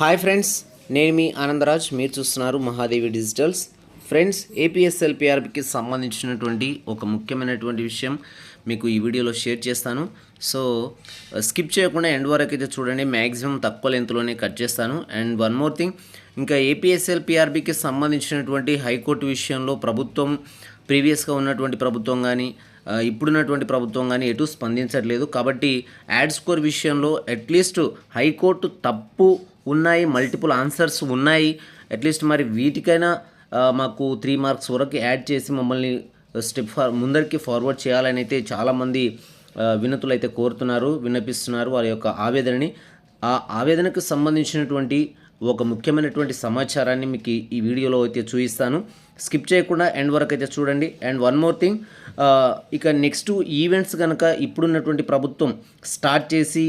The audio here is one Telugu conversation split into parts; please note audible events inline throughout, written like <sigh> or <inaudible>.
హాయ్ ఫ్రెండ్స్ నేను మీ ఆనందరాజ్. మీరు చూస్తున్నారు మహాదేవి డిజిటల్స్. ఫ్రెండ్స్ ఏపీఎస్ఎల్పిఆర్బికి సంబంధించినటువంటి ఒక ముఖ్యమైనటువంటి విషయం మీకు ఈ వీడియోలో షేర్ చేస్తాను. సో స్కిప్ చేయకుండా ఎండ్ వరకు అయితే చూడండి. మ్యాక్సిమం తక్కువ లెంత్లోనే కట్ చేస్తాను. అండ్ వన్ మోర్ థింగ్ ఇంకా ఏపీఎస్ఎల్పిఆర్బికి సంబంధించినటువంటి హైకోర్టు విషయంలో ప్రభుత్వం ప్రీవియస్గా ఉన్నటువంటి ప్రభుత్వం కానీ ఇప్పుడున్నటువంటి ప్రభుత్వం కానీ ఎటు స్పందించట్లేదు. కాబట్టి యాడ్ స్కోర్ విషయంలో అట్లీస్ట్ హైకోర్టు తప్పు ఉన్నాయి మల్టిపుల్ ఆన్సర్స్ ఉన్నాయి. అట్లీస్ట్ మరి వీటికైనా మాకు త్రీ మార్క్స్ వరకు యాడ్ చేసి మమ్మల్ని స్టెప్ ఫార్ ముందరికి ఫార్వర్డ్ చేయాలని అయితే చాలామంది వినతులు అయితే కోరుతున్నారు విన్నపిస్తున్నారు వారి యొక్క ఆవేదనని. ఆ ఆవేదనకు సంబంధించినటువంటి ఒక ముఖ్యమైనటువంటి సమాచారాన్ని మీకు ఈ వీడియోలో అయితే చూపిస్తాను. స్కిప్ చేయకుండా ఎండ్ వరకు అయితే చూడండి. అండ్ వన్ మోర్ థింగ్ ఇక నెక్స్ట్ ఈవెంట్స్ కనుక ఇప్పుడున్నటువంటి ప్రభుత్వం స్టార్ట్ చేసి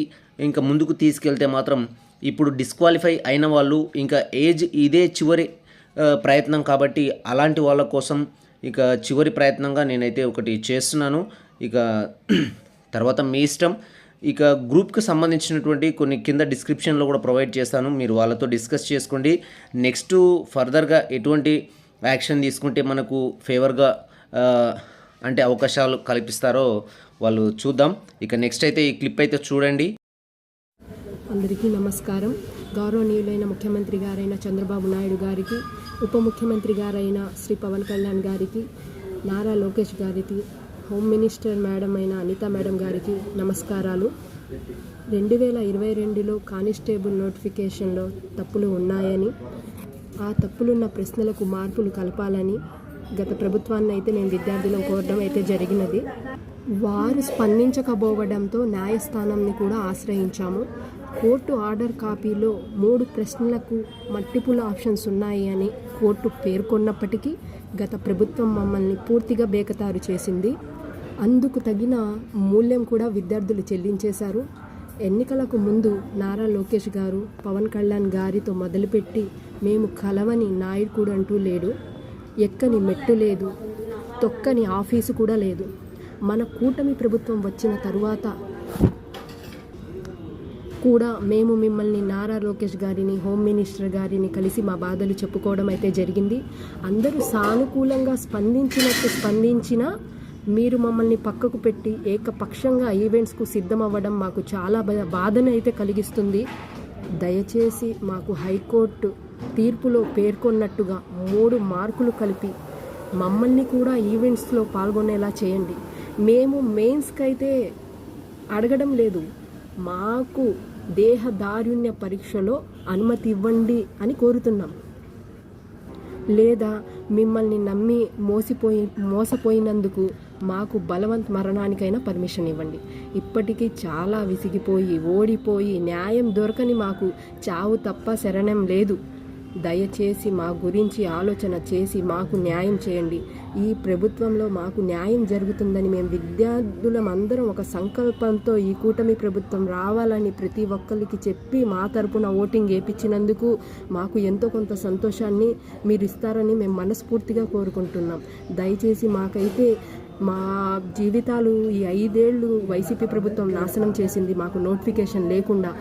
ఇంకా ముందుకు తీసుకెళ్తే మాత్రం ఇప్పుడు డిస్క్వాలిఫై అయిన వాళ్ళు ఇంకా ఏజ్ ఇదే చివరి ప్రయత్నం కాబట్టి అలాంటి వాళ్ళ కోసం ఇక చివరి ప్రయత్నంగా నేనైతే ఒకటి చేస్తున్నాను. ఇక <clears throat> తర్వాత మీ ఇష్టం. ఇక గ్రూప్కి సంబంధించినటువంటి కొన్ని కింద డిస్క్రిప్షన్లో కూడా ప్రొవైడ్ చేస్తాను. మీరు వాళ్ళతో డిస్కస్ చేసుకోండి. నెక్స్ట్ ఫర్దర్గా ఎటువంటి యాక్షన్ తీసుకుంటే మనకు ఫేవర్గా అంటే అవకాశాలు కల్పిస్తారో వాళ్ళు చూద్దాం. ఇక నెక్స్ట్ అయితే ఈ క్లిప్ అయితే చూడండి. అందరికీ నమస్కారం. గౌరవనీయులైన ముఖ్యమంత్రి గారైన చంద్రబాబు నాయుడు గారికి ఉప ముఖ్యమంత్రి గారైన శ్రీ పవన్ కళ్యాణ్ గారికి నారా లోకేష్ గారికి హోమ్ మినిస్టర్ మేడం అయిన అనిత మేడం గారికి నమస్కారాలు. రెండు వేల ఇరవై రెండులో కానిస్టేబుల్ నోటిఫికేషన్లో తప్పులు ఉన్నాయని ఆ తప్పులున్న ప్రశ్నలకు మార్పులు కలపాలని గత ప్రభుత్వాన్ని అయితే నేను విద్యార్థులను కోరడం అయితే జరిగినది. వారు స్పందించకపోవడంతో న్యాయస్థానాన్ని కూడా ఆశ్రయించాము. కోర్టు ఆర్డర్ కాపీలో మూడు ప్రశ్నలకు మల్టిపుల్ ఆప్షన్స్ ఉన్నాయి అని కోర్టు పేర్కొన్నప్పటికీ గత ప్రభుత్వం మమ్మల్ని పూర్తిగా బేకతారు చేసింది. అందుకు తగిన మూల్యం కూడా విద్యార్థులు చెల్లించేశారు. ఎన్నికలకు ముందు నారా లోకేష్ గారు పవన్ కళ్యాణ్ గారితో మొదలుపెట్టి మేము కలవని నాయకుడు అంటూ లేడు. ఎక్కని మెట్టు లేదు. తొక్కని ఆఫీసు కూడా లేదు. మన కూటమి ప్రభుత్వం వచ్చిన తరువాత కూడా మేము మిమ్మల్ని నారా లోకేష్ గారిని హోమ్ మినిస్టర్ గారిని కలిసి మా బాధలు చెప్పుకోవడం అయితే జరిగింది. అందరూ సానుకూలంగా స్పందించినట్టు స్పందించినా మీరు మమ్మల్ని పక్కకు పెట్టి ఏకపక్షంగా ఈవెంట్స్కు సిద్ధమవ్వడం మాకు చాలా బా- బాధను అయితే కలిగిస్తుంది. దయచేసి మాకు హైకోర్టు తీర్పులో పేర్కొన్నట్టుగా మూడు మార్కులు కలిపి మమ్మల్ని కూడా ఈవెంట్స్లో పాల్గొనేలా చేయండి. మేము మెయిన్స్కి అయితే అడగడం లేదు. మాకు దేహదారుణ్య పరీక్షలో అనుమతి ఇవ్వండి అని కోరుతున్నాం. లేదా మిమ్మల్ని నమ్మి మోసిపోయి మోసపోయినందుకు మాకు బలవంత్ మరణానికైనా పర్మిషన్ ఇవ్వండి. ఇప్పటికీ చాలా విసిగిపోయి ఓడిపోయి న్యాయం దొరకని మాకు చావు తప్ప శరణం లేదు. దయచేసి మా గురించి ఆలోచన చేసి మాకు న్యాయం చేయండి. ఈ ప్రభుత్వంలో మాకు న్యాయం జరుగుతుందని మేము విద్యార్థులం అందరం ఒక సంకల్పంతో ఈ కూటమి ప్రభుత్వం రావాలని ప్రతి ఒక్కరికి చెప్పి మా తరపున ఓటింగ్ వేయించినందుకు మాకు ఎంతో కొంత సంతోషాన్ని మీరు ఇస్తారని మేము మనస్ఫూర్తిగా కోరుకుంటున్నాం. దయచేసి మాకైతే మా జీవితాలు ఈ ఐదేళ్ళు వైసీపీ ప్రభుత్వం నాశనం చేసింది. మాకు నోటిఫికేషన్ లేకుండా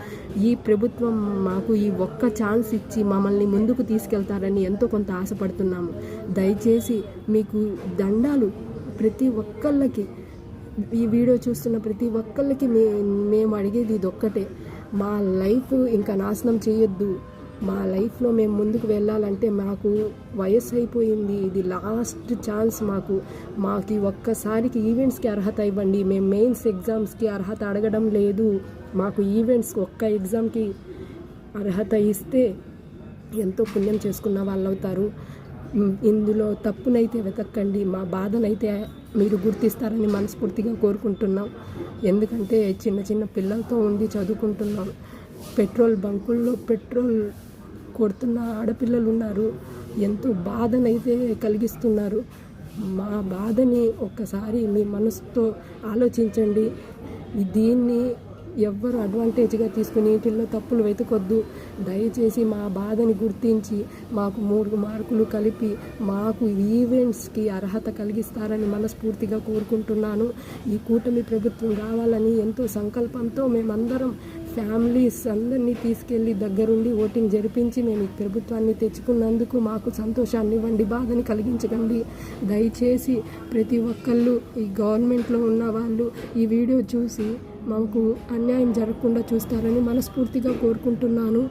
ఈ ప్రభుత్వం మాకు ఈ ఒక్క ఛాన్స్ ఇచ్చి మమ్మల్ని ముందుకు తీసుకెళ్తారని ఎంతో కొంత ఆశపడుతున్నాము. దయచేసి మీకు దండాలు ప్రతి ఒక్కళ్ళకి ఈ వీడియో చూస్తున్న ప్రతి ఒక్కళ్ళకి మే మేము అడిగేది ఇది ఒక్కటే మా లైఫ్ ఇంకా నాశనం చేయొద్దు. మా లైఫ్లో మేము ముందుకు వెళ్ళాలంటే మాకు వయసు అయిపోయింది. ఇది లాస్ట్ ఛాన్స్ మాకు. మాకు ఒక్కసారికి ఈవెంట్స్కి అర్హత ఇవ్వండి. మేము మెయిన్స్ ఎగ్జామ్స్కి అర్హత అడగడం లేదు. మాకు ఈవెంట్స్ ఒక్క ఎగ్జామ్కి అర్హత ఇస్తే ఎంతో పుణ్యం చేసుకున్న వాళ్ళు అవుతారు. ఇందులో తప్పునైతే వెతక్కండి మా బాధనైతే మీరు గుర్తిస్తారని మనస్ఫూర్తిగా కోరుకుంటున్నాం. ఎందుకంటే చిన్న చిన్న పిల్లలతో ఉండి చదువుకుంటున్నాం. పెట్రోల్ బంకుల్లో పెట్రోల్ కొడుతున్న ఆడపిల్లలు ఉన్నారు ఎంతో బాధనైతే కలిగిస్తున్నారు. మా బాధని ఒక్కసారి మీ మనసుతో ఆలోచించండి. దీన్ని ఎవ్వరు అడ్వాంటేజ్గా తీసుకుని వీటిల్లో తప్పులు వెతకొద్దు. దయచేసి మా బాధని గుర్తించి మాకు మూడు మార్కులు కలిపి మాకు ఈవెంట్స్కి అర్హత కలిగిస్తారని మనస్ఫూర్తిగా కోరుకుంటున్నాను. ఈ కూటమి ప్రభుత్వం రావాలని ఎంతో సంకల్పంతో మేమందరం ఫ్యామిలీస్ అందరినీ తీసుకెళ్ళి దగ్గరుండి ఓటింగ్ జరిపించి మేము ఈ ప్రభుత్వాన్ని తెచ్చుకున్నందుకు మాకు సంతోషాన్ని ఇవ్వండి బాధని కలిగించకండి. దయచేసి ప్రతి ఒక్కళ్ళు ఈ గవర్నమెంట్లో ఉన్న వాళ్ళు ఈ వీడియో చూసి మాకు అన్యాయం జరగకుండా చూస్తారని మనస్ఫూర్తిగా కోరుకుంటున్నాను.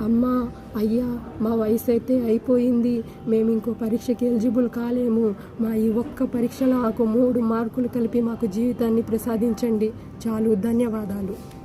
అమ్మ అయ్యా మా వయసు అయితే అయిపోయింది. మేము ఇంకో పరీక్షకి ఎలిజిబుల్ కాలేము. మా ఈ ఒక్క పరీక్షలో మాకు మూడు మార్కులు కలిపి మాకు జీవితాన్ని ప్రసాదించండి. చాలు ధన్యవాదాలు.